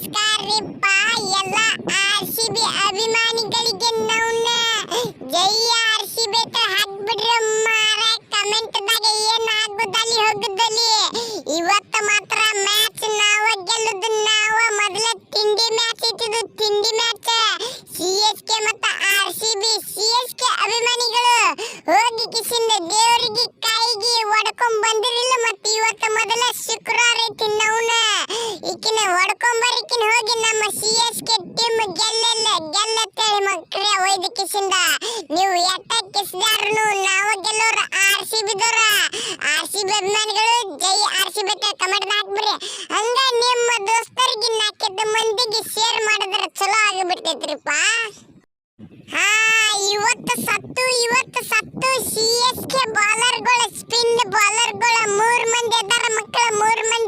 Scary. ಕಿಸಿಂದ. ನೀವು ಎಟ್ಟ ಕಿಸ್ದಾರನು? ನಾವು ಗೆಲ್ಲೋರು ಆರ್ ಸಿ ಬಿದ್ದೋರ ಆರ್ ಸಿ ಬಿ ಅಭಿಮಾನಿಗಳು, ಜೈ ಆರ್ ಸಿ ಬಿ ಕಮೆಂಟ್ ಹಾಕ್ಬಿಡ್ರಿ. ಹಂಗ ನಿಮ್ಮ ದೋಸ್ತರಿಗೆ ನಾಲ್ಕೈದು ಮಂದಿಗೆ ಶೇರ್ ಮಾಡಿದ್ರೆ ಚಲೋ ಆಗಿಬಿಡ್ತೈತ್ರಿಪ್ಪ. ಹಾ, ಇವತ್ತು ಸತ್ತು ಇವತ್ತು ಸತ್ತು. ಸಿ ಎಸ್ ಕೆ ಬಾಲರ್ಗಳ ಸ್ಪಿನ್ ಬಾಲರ್ಗಳ ಮೂರು ಮಂದಿ ಅದರ ಮಕ್ಕಳ, ಮೂರು ಮಂದಿ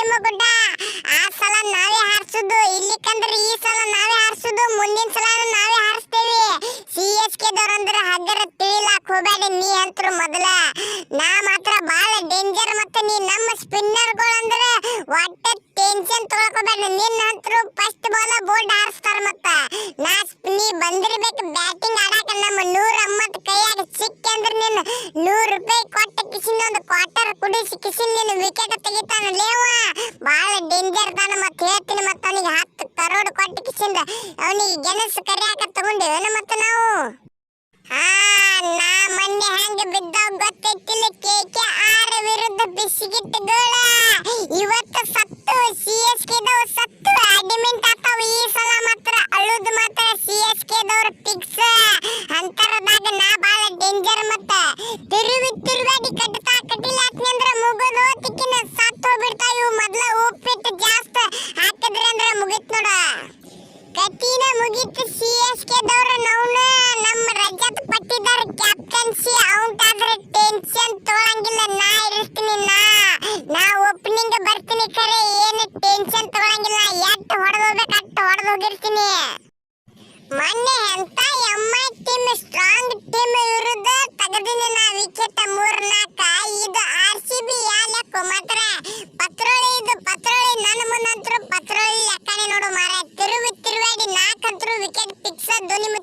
ನಿಮ್ಮ ಗುಡ್ಡ. ಆ ಸಲ ನಾವೇ ಹಾರಿಸುದು. ಇಲ್ಲಿಕಂದ್ರೆ ಈ ಸಲ ನಾವೇ ಹಾರಿಸುದು. ಮುಂದಿನ ಸಲ ನಾವೇ ಹಾರಿಸ್ತೇವೆ. ಸಿ ಎಸ್ ಕೆ ದವ್ರಂದ್ರೆ ಹಗ್ಗರ ತಿಳಿಲಾಕ್ ಹೋಗ್ಬೇಡಿ ನೀ ಅಂತರು ಮೊದಲ. ನಾ ಮಾತ್ರ ಬಾಳ ಡೇಂಜರ್ ಮತ್ತೆ ನೀ ನಮ್ಮ ಸ್ಪಿನ್ನರ್ಗಳಂದ್ರ ಒಟ್ಟ ಟೆನ್ಷನ್ ತಗೊಳ್ಕೋಬೇಡ ನಿನ್ನ ಅಂತರು ಫಸ್ಟ್ ಬಾಲ ಬೋಲ್ಡ್ ಹಾರಿಸ್ತಾರ ಮತ್ತ. ನಾ ನೀ ಬಂದಿರ್ಬೇಕು ಬ್ಯಾಟಿಂಗ್ ಆಡಾಕ ನಮ್ಮ ನೂರ ಅಂದ್ರೆ ನೀನು ನೂರು ರೂಪಾಯಿ ಕೊಟ್ಟ ಕಿಸಿನ ಒಂದು ಕ್ವಾರ್ಟರ್ ಕುಡಿಸಿ ಕಿಸಿನ ನೀನು ವಿಕೆಟ್ ತೆಗಿತಾನ ಲೇವ ಬಹಳ ಡೇಂಜರ್ ತಾನ ಮತ್ತೆ ಹೇಳ್ತೀನಿ ಮತ್ತೆ ಅವನಿಗೆ ಹತ್ತು ಕರೋಡ್ ಕೊಟ್ಟ ಕಿಸಿಂದ ಅವನಿಗೆ ಗೆಣಸು ಕರಿಯಾಕ ತಗೊಂಡೇವೇನ ಮತ್ತೆ ನಾವು. ಆ, ನಾ ಮೊನ್ನೆ ಹೆಂಗ ಬಿದ್ದಾವ್ ಗೊತ್ತೈತಿಲ್ಲ ಕೆ ಕೆ ಆರ್ ವಿರುದ್ಧ ಬಿಸಿಗಿಟ್ಟಗಳ ಇವತ್ತು ಸತ್ತು ಮುಗಿತು ಸಿ ಎಸ್ ಕೆ ದವ್ರ. ನಾವು ನಮ್ಮ ರಜತ್ ಪಟ್ಟಿದಾರ ಕ್ಯಾಪ್ಟನ್ಸಿ ಔಟ್ ಆದ್ರೆ ಟೆನ್ಷನ್ ತಗೊಳಂಗಿಲ್ಲ ನಾ ಇರ್ತೀನಿ, ನಾ ನಾ ಓಪನಿಂಗ್ ಬರ್ತೀನಿ ಕರೆ ಏನು ಟೆನ್ಷನ್ ತಗೊಳಂಗಿಲ್ಲ ಎಟ್ ಹೊಡೆದೋಗ್ಬೇಕು ಅಟ್ ಹೊಡೆದು ಮೊನ್ನೆ ಎಂತ ಎಮ್ಮ ಟೀಮ್ ಸ್ಟ್ರಾಂಗ್ ಟೀಮ್ ವಿರುದ್ಧ ತೆಗೆದಿನಿ கேட் பிக்ஸா தோனி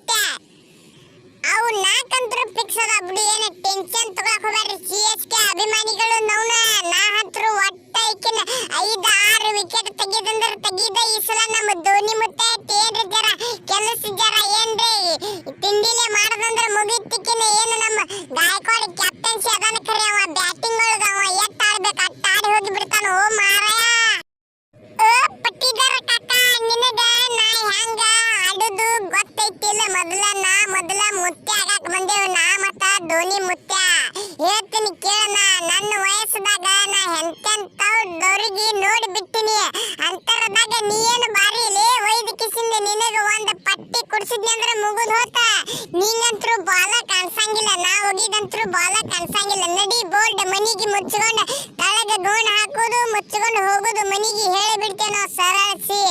ಎಂತೆಂತವ್ರಿಗೆ ನೋಡಿ ಬಿಟ್ಟಿನಿ. ಅಂತರದಾಗ ನೀ ಏನು ಬಾರಿ ಲೇ ಒಯ್ದು ಕಿಸಿಂದ ನಿನಗ ಒಂದ್ ಪಟ್ಟಿ ಕುಡಿಸಿದ್ನಿ ಅಂದ್ರೆ ಮುಗಿದ್ ಹೋತ. ನೀನಂತ್ರು ಬಾಲ ಕಾಣಿಸಂಗಿಲ್ಲ, ನಾ ಹೋಗಿದಂತ್ರು ಬಾಲ ಕಾಣಿಸಂಗಿಲ್ಲ. ನಡಿ ಬೋರ್ಡ್ ಮನಿಗೆ ಮುಚ್ಚಿಕೊಂಡು ತಳಗ ಗೋಣ ಹಾಕೋದು ಮುಚ್ಚಿಕೊಂಡು ಹೋಗೋದು ಮನಿಗೆ ಹೇಳಿ ಬಿಡ್ತೇವೆ ನಾವು ಸರಳಿಸಿ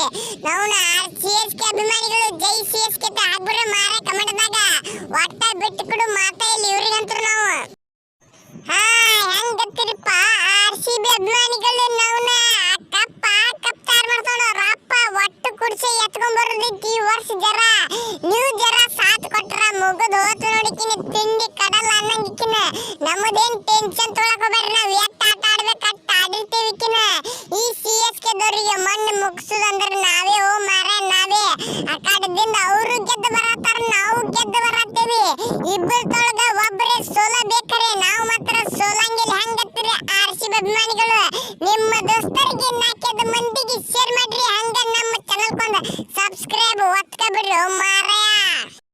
ನಾವು ಸಿ ಎಸ್ ಕೆ ಅಭಿಮಾನಿಗಳು ಜೈ ಸಿ ಎಸ್ ಕೆ ಆಗ್ಬಿಡ್ರೆ ಮಾರ ಕಮಂಡದಾಗ ಒಟ್ಟ ಬಿಟ್ಟು ಕೊಡು ಮಾತಾ ಮುಗದ್ ಹೋತು ನೋಡಿಕಿನ ತಿಂಡಿ ಕಡಲ ಅನ್ನಂಗಿಕಿನ ನಮ್ಮದೇನ್ ಟೆನ್ಷನ್ ತೊಳಕ್ ಹೋಗ್ಬೇಡ್ರಿ, ನಾವ್ ಎತ್ತ ಆಟ ಆಡ್ಬೇಕು ಅಟ್ಟ ಈ ಸಿ ಎಸ್ ಕೆ ದವರಿಗೆ ಮಣ್ಣು ಮುಗಿಸೋದು ಅಂದ್ರೆ ನಾವೇ ಓ ಮಾರ ನಾವೇ. ಆ ಕಡದಿಂದ ಅವರು ಗೆದ್ದು ಬರತ್ತಾರ, ನಾವು ಗೆದ್ದು ಬರತ್ತೇವಿ. ಇಬ್ಬರು ತೊಳಗ ಒಬ್ಬರೇ ಸೋಲಬೇಕರೆ ನಾವು ಮಾತ್ರ ಸೋಲಂಗಿಲ್ಲ. ಹೆಂಗತ್ತೀರಿ ಆರ್ ಸಿ ಅಭಿಮಾನಿಗಳು? ನಿಮ್ಮ ದೋಸ್ತರಿಗೆ